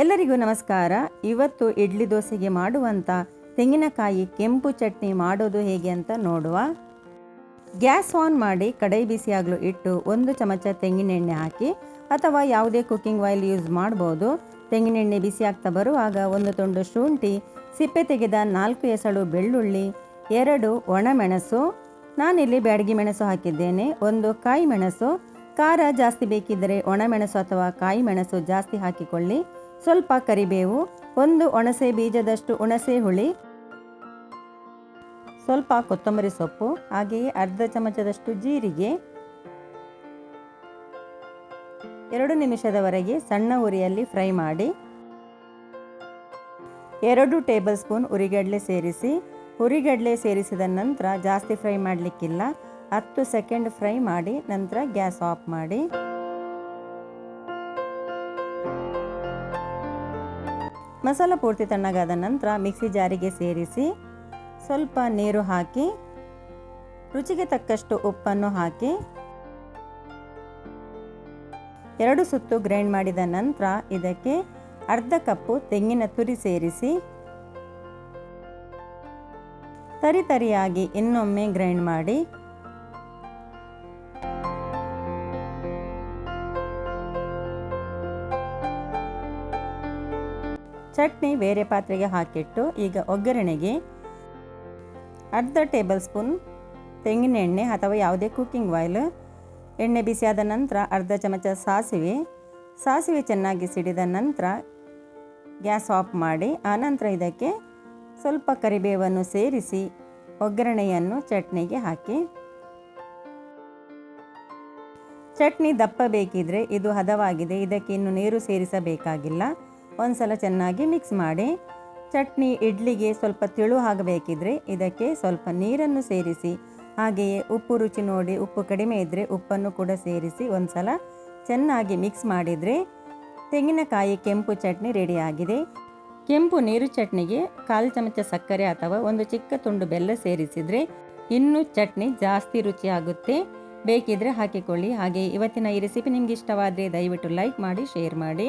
ಎಲ್ಲರಿಗೂ ನಮಸ್ಕಾರ. ಇವತ್ತು ಇಡ್ಲಿ ದೋಸೆಗೆ ಮಾಡುವಂಥ ತೆಂಗಿನಕಾಯಿ ಕೆಂಪು ಚಟ್ನಿ ಮಾಡೋದು ಹೇಗೆ ಅಂತ ನೋಡುವ. ಗ್ಯಾಸ್ ಆನ್ ಮಾಡಿ ಕಡಾಯಿ ಬಿಸಿಯಾಗಲು ಇಟ್ಟು ಒಂದು ಚಮಚ ತೆಂಗಿನೆಣ್ಣೆ ಹಾಕಿ ಅಥವಾ ಯಾವುದೇ ಕುಕ್ಕಿಂಗ್ ಆಯಿಲ್ ಯೂಸ್ ಮಾಡ್ಬೋದು. ತೆಂಗಿನೆಣ್ಣೆ ಬಿಸಿ ಆಗ್ತಾ ಬರುವಾಗ ಒಂದು ತುಂಡು ಶುಂಠಿ, ಸಿಪ್ಪೆ ತೆಗೆದ ನಾಲ್ಕು ಎಸಳು ಬೆಳ್ಳುಳ್ಳಿ, ಎರಡು ಒಣಮೆಣಸು, ನಾನಿಲ್ಲಿ ಬ್ಯಾಡಗಿ ಮೆಣಸು ಹಾಕಿದ್ದೇನೆ, ಒಂದು ಕಾಯಿ ಮೆಣಸು. ಖಾರ ಜಾಸ್ತಿ ಬೇಕಿದ್ದರೆ ಒಣಮೆಣಸು ಅಥವಾ ಕಾಯಿ ಮೆಣಸು ಜಾಸ್ತಿ ಹಾಕಿಕೊಳ್ಳಿ. ಸ್ವಲ್ಪ ಕರಿಬೇವು, ಒಂದು ಒಣಸೆ ಬೀಜದಷ್ಟು ಹುಣಸೆ ಹುಳಿ, ಸ್ವಲ್ಪ ಕೊತ್ತಂಬರಿ ಸೊಪ್ಪು, ಹಾಗೆಯೇ ಅರ್ಧ ಚಮಚದಷ್ಟು ಜೀರಿಗೆ, ಎರಡು ನಿಮಿಷದವರೆಗೆ ಸಣ್ಣ ಉರಿಯಲ್ಲಿ ಫ್ರೈ ಮಾಡಿ, ಎರಡು ಟೇಬಲ್ ಸ್ಪೂನ್ ಉರಿಗಡಲೆ ಸೇರಿಸಿ ಹುರಿಗಡಲೆ ಸೇರಿಸಿದ ನಂತರ ಜಾಸ್ತಿ ಫ್ರೈ ಮಾಡಲಿಕ್ಕಿಲ್ಲ, ಹತ್ತು ಸೆಕೆಂಡ್ ಫ್ರೈ ಮಾಡಿ, ನಂತರ ಗ್ಯಾಸ್ ಆಫ್ ಮಾಡಿ. ಮಸಾಲ ಪೂರ್ತಿ ತಣ್ಣಗಾದ ನಂತರ ಮಿಕ್ಸಿ ಜಾರಿಗೆ ಸೇರಿಸಿ ಸ್ವಲ್ಪ ನೀರು ಹಾಕಿ, ರುಚಿಗೆ ತಕ್ಕಷ್ಟು ಉಪ್ಪನ್ನು ಹಾಕಿ, ಎರಡು ಸುತ್ತು ಗ್ರೈಂಡ್ ಮಾಡಿದ ನಂತರ ಇದಕ್ಕೆ ಅರ್ಧ ಕಪ್ಪು ತೆಂಗಿನ ತುರಿ ಸೇರಿಸಿ, ತರಿ ತರಿಯಾಗಿ ಇನ್ನೊಮ್ಮೆ ಗ್ರೈಂಡ್ ಮಾಡಿ ಚಟ್ನಿ ಬೇರೆ ಪಾತ್ರೆಗೆ ಹಾಕಿಟ್ಟು ಈಗ ಒಗ್ಗರಣೆಗೆ ಅರ್ಧ ಟೇಬಲ್ ಸ್ಪೂನ್ ತೆಂಗಿನ ಎಣ್ಣೆ ಅಥವಾ ಯಾವುದೇ ಕುಕ್ಕಿಂಗ್ ಆಯಿಲ್ ಎಣ್ಣೆ ಬಿಸಿಯಾದ ನಂತರ ಅರ್ಧ ಚಮಚ ಸಾಸಿವೆ. ಸಾಸಿವೆ ಚೆನ್ನಾಗಿ ಸಿಡಿದ ನಂತರ ಗ್ಯಾಸ್ ಆಫ್ ಮಾಡಿ ಆನಂತರ ಇದಕ್ಕೆ ಸ್ವಲ್ಪ ಕರಿಬೇವನ್ನು ಸೇರಿಸಿ ಒಗ್ಗರಣೆಯನ್ನು ಚಟ್ನಿಗೆ ಹಾಕಿ. ಚಟ್ನಿ ದಪ್ಪ ಬೇಕಿದ್ರೆ ಇದು ಹದವಾಗಿದೆ, ಇದಕ್ಕೆ ಇನ್ನು ನೀರು ಸೇರಿಸಬೇಕಾಗಿಲ್ಲ. ಒಂದ್ಸಲ ಚೆನ್ನಾಗಿ ಮಿಕ್ಸ್ ಮಾಡಿ, ಚಟ್ನಿ ಇಡ್ಲಿಗೆ ಸ್ವಲ್ಪ ತಿಳು ಆಗಬೇಕಿದ್ರೆ ಇದಕ್ಕೆ ಸ್ವಲ್ಪ ನೀರನ್ನು ಸೇರಿಸಿ, ಹಾಗೆಯೇ ಉಪ್ಪು ರುಚಿ ನೋಡಿ ಉಪ್ಪು ಕಡಿಮೆ ಇದ್ದರೆ ಉಪ್ಪನ್ನು ಕೂಡ ಸೇರಿಸಿ ಒಂದ್ಸಲ ಚೆನ್ನಾಗಿ ಮಿಕ್ಸ್ ಮಾಡಿದರೆ ತೆಂಗಿನಕಾಯಿ ಕೆಂಪು ಚಟ್ನಿ ರೆಡಿಯಾಗಿದೆ ಕೆಂಪು ನೀರು ಚಟ್ನಿಗೆ ಕಾಲು ಚಮಚ ಸಕ್ಕರೆ ಅಥವಾ ಒಂದು ಚಿಕ್ಕ ತುಂಡು ಬೆಲ್ಲ ಸೇರಿಸಿದರೆ ಇನ್ನೂ ಚಟ್ನಿ ಜಾಸ್ತಿ ರುಚಿಯಾಗುತ್ತೆ ಬೇಕಿದ್ರೆ ಹಾಕಿಕೊಳ್ಳಿ. ಹಾಗೆ ಇವತ್ತಿನ ಈ ರೆಸಿಪಿ ನಿಮಗೆ ಇಷ್ಟವಾದರೆ ದಯವಿಟ್ಟು ಲೈಕ್ ಮಾಡಿ ಶೇರ್ ಮಾಡಿ.